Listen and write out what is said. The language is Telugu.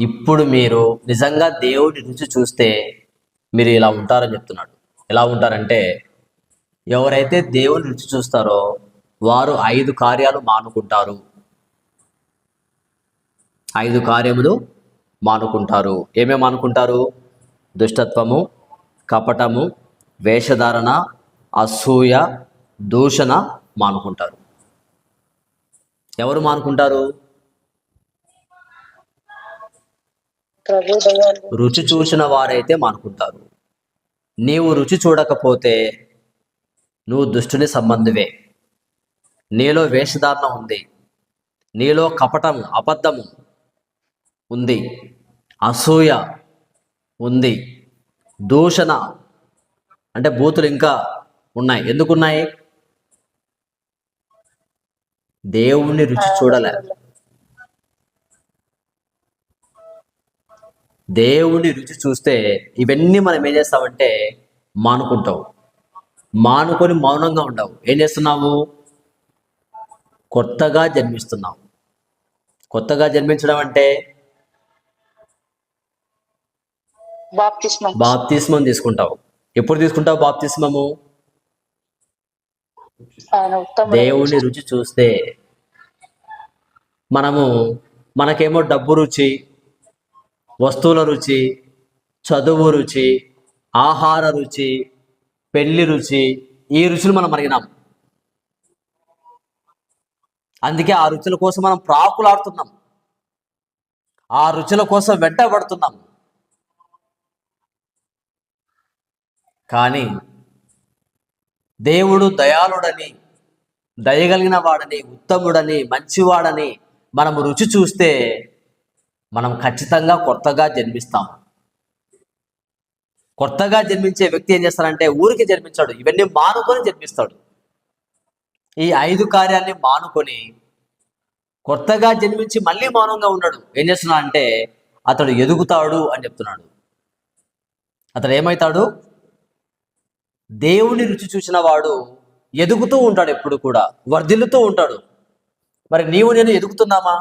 ఇప్పుడు మీరు నిజంగా దేవుడి రుచి చూస్తే మీరు ఇలా ఉంటారని చెప్తున్నాడు. ఎలా ఉంటారంటే ఎవరైతే దేవుని రుచి చూస్తారో వారు ఐదు కార్యాలు మానుకుంటారు. ఐదు కార్యములు మానుకుంటారు. ఏమేమి మానుకుంటారు? దుష్టత్వము కపటము వేషధారణ అసూయ దూషణ మానుకుంటారు. ఎవరు మానుకుంటారు? రుచి చూసిన వారైతే మానుకుంటారు. నీవు రుచి చూడకపోతే నువ్వు దుష్టుని సంబంధివే. నీలో వేషధారణ ఉంది. నీలో కపటం అబద్ధము ఉంది. అసూయ ఉంది. దూషణ అంటే బూతులు ఇంకా ఉన్నాయి. ఎందుకున్నాయి? దేవుణ్ణి రుచి చూడలే. దేవుని రుచి చూస్తే ఇవన్నీ మనం ఏం చేస్తామంటే మానుకుంటావు మానుకొని మౌనంగా ఉండవు ఏం చేస్తున్నావు కొత్తగా జన్మిస్తున్నావు కొత్తగా జన్మించడం అంటే? బాప్తిస్మం తీసుకుంటావు ఎప్పుడు తీసుకుంటావు బాప్తిస్మము? దేవుని రుచి చూస్తే మనము మనకేమో డబ్బు రుచి వస్తువుల రుచి చదువు రుచి ఆహార రుచి పెళ్ళి రుచి ఈ రుచులు మనం అడిగినాం. అందుకే ఆ రుచుల కోసం మనం ప్రాకులాడుతున్నాం. ఆ రుచుల కోసం వెంటబడుతున్నాం కానీ దేవుడు దయాళుడని దయగలిగిన వాడని ఉత్తముడని మంచివాడని మనము రుచి చూస్తే మనం ఖచ్చితంగా కొత్తగా జన్మిస్తాం. కొత్తగా జన్మించే వ్యక్తి ఏం చేస్తాడంటే ఊరికి జన్మించాడు. ఇవన్నీ మానుకొని జన్మిస్తాడు. ఈ ఐదు కార్యాన్ని మానుకొని కొత్తగా జన్మించి మళ్ళీ మౌనంగా ఉన్నాడు. ఏం చేస్తున్నా అంటే అతడు ఎదుగుతాడు అని చెప్తున్నాడు. అతడు ఏమవుతాడు దేవుని రుచి చూసిన వాడు ఎదుగుతూ ఉంటాడు ఎప్పుడు కూడా. వర్ధిల్లుతూ ఉంటాడు. మరి నీవు నేను ఎదుగుతున్నామా?